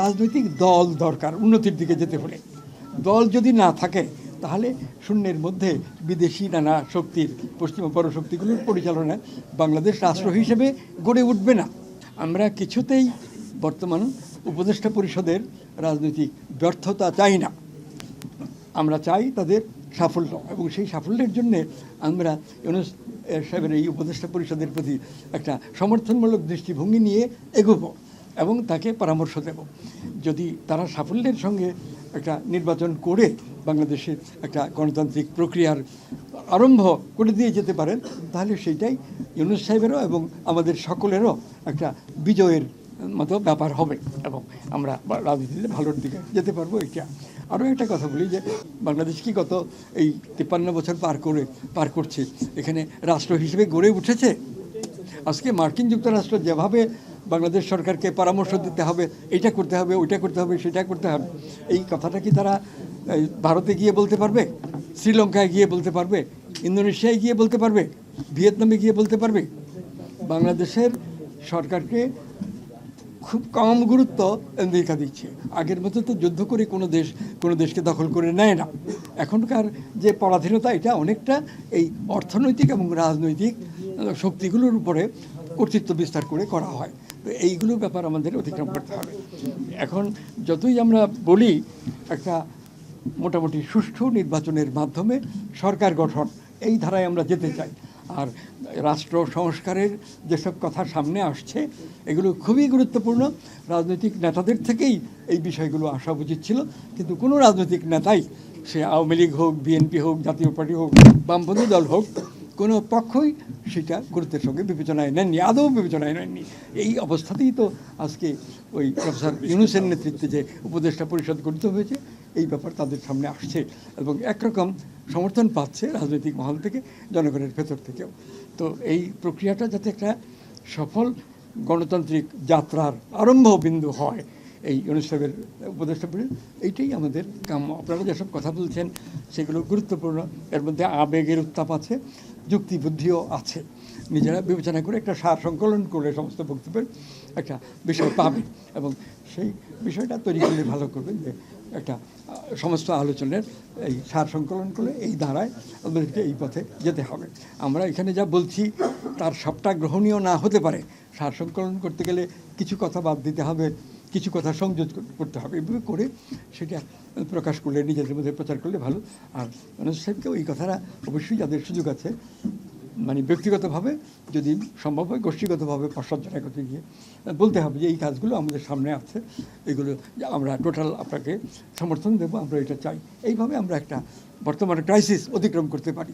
রাজনৈতিক দল দরকার, উন্নতির দিকে যেতে হলে। দল যদি না থাকে, তাহলে শূন্যের মধ্যে বিদেশি নানা শক্তির, পশ্চিমা পরশক্তিগুলোর পরিচালনায় বাংলাদেশ রাষ্ট্র হিসেবে গড়ে উঠবে না। আমরা কিছুতেই বর্তমান উপদেষ্টা পরিষদের রাজনৈতিক ব্যর্থতা চাই না। আমরা চাই তাদের সাফল্য এবং সেই সাফল্যের জন্য আমরা ইউনুস সাহেবের এই উপদেষ্টা পরিষদের প্রতি একটা সমর্থনমূলক দৃষ্টিভঙ্গি নিয়ে এগোব। এবং তাকে পরামর্শ দেব। যদি তারা সাফল্যের সঙ্গে একটা নির্বাচন করে বাংলাদেশের একটা গণতান্ত্রিক প্রক্রিয়ার আরম্ভ করে দিয়ে যেতে পারেন, তাহলে সেইটাই ইউনুস সাহেবেরও এবং আমাদের সকলেরও একটা বিজয়ের মতো ব্যাপার হবে এবং আমরা রাজনীতিতে ভালোর দিকে যেতে পারব এটা। আরও একটা কথা বলি যে বাংলাদেশ কি গত এই তিপ্পান্ন বছর পার করে, পার করছে? এখানে রাষ্ট্র হিসেবে গড়ে উঠেছে। আজকে মার্কিন যুক্তরাষ্ট্র যেভাবে বাংলাদেশ সরকারকে পরামর্শ দিতে হবে, এটা করতে হবে, ওইটা করতে হবে, সেটা করতে হবে। এই কথাটা কি তারা ভারতে গিয়ে বলতে পারবে? শ্রীলঙ্কায় গিয়ে বলতে পারবে? ইন্দোনেশিয়ায় গিয়ে বলতে পারবে? ভিয়েতনামে গিয়ে বলতে পারবে? বাংলাদেশের সরকারকে খুব কম গুরুত্ব আমেরিকা দিচ্ছে। আগের মতো তো যুদ্ধ করে কোনো দেশ, কোনো দেশকে দখল করে নেয় না। এখনকার যে পরাধীনতা, এটা অনেকটা এই অর্থনৈতিক এবং রাজনৈতিক শক্তিগুলোর উপরে কর্তৃত্ব বিস্তার করে করা হয়। এইগুলো ব্যাপার আমাদের অতিক্রম করতে হবে। এখন যতই আমরা বলি, একটা মোটামুটি সুষ্ঠু নির্বাচনের মাধ্যমে সরকার গঠন, এই ধারায় আমরা যেতে চাই। আর রাষ্ট্র সংস্কারের যেসব কথা সামনে আসছে, এগুলো খুবই গুরুত্বপূর্ণ। রাজনৈতিক নেতাদের থেকেই এই বিষয়গুলো আসা উচিত ছিল। কিন্তু কোনো রাজনৈতিক নেতাই, সে আওয়ামী লীগ হোক, বিএনপি হোক, জাতীয় পার্টি হোক, বামপন্থী দল হোক, কোনো পক্ষই সেটা গুরুত্বের সঙ্গে বিবেচনায় নেননি, আদৌ বিবেচনায় নেননি। এই অবস্থাতেই তো আজকে ওই প্রফেসর ইউনুসের নেতৃত্বে যে উপদেষ্টা পরিষদ গঠিত হয়েছে, এই ব্যাপার তাদের সামনে আসছে এবং একরকম সমর্থন পাচ্ছে রাজনৈতিক মহল থেকে, জনগণের ভেতর থেকেও। তো এই প্রক্রিয়াটা যাতে একটা সফল গণতান্ত্রিক যাত্রার আরম্ভ বিন্দু হয়, এই অনুষ্ঠানের উপদেষ্টা পরিষদ, এইটাই আমাদের কাম্য। আপনারা যেসব কথা বলছেন, সেগুলো গুরুত্বপূর্ণ। এর মধ্যে আবেগের উত্তাপ আছে। যুক্তি বুদ্ধিও আছে। নিজেরা বিবেচনা করে একটা সার সংকলন করে সমস্ত বক্তব্যের একটা বিষয় পাবেন এবং সেই বিষয়টা তৈরি করলে ভালো করবেন যে একটা সমস্ত আলোচনার এই সার সংকলন করলে এই ধারায় আমাদেরকে এই পথে যেতে হবে। আমরা এখানে যা বলছি, তার সবটা গ্রহণীয় না হতে পারে। সার সংকলন করতে গেলে কিছু কথা বাদ দিতে হবে। কিছু কথা সংযোগ করতে হবে। এভাবে করে সেটা প্রকাশ করলে, নিজেদের মধ্যে প্রচার করলে ভালো। আর মানুষ সাহেবকেও এই কথাটা অবশ্যই যাদের সুযোগ আছে মানে ব্যক্তিগতভাবে যদি সম্ভব হয়, গোষ্ঠীগতভাবে পশ্চাৎ করতে গিয়ে বলতে হবে যে, এই কাজগুলো আমাদের সামনে আছে। এগুলো আমরা টোটাল আপনাকে সমর্থন দেবো, আমরা এটা চাই। এইভাবে আমরা একটা বর্তমানে ক্রাইসিস অতিক্রম করতে পারি।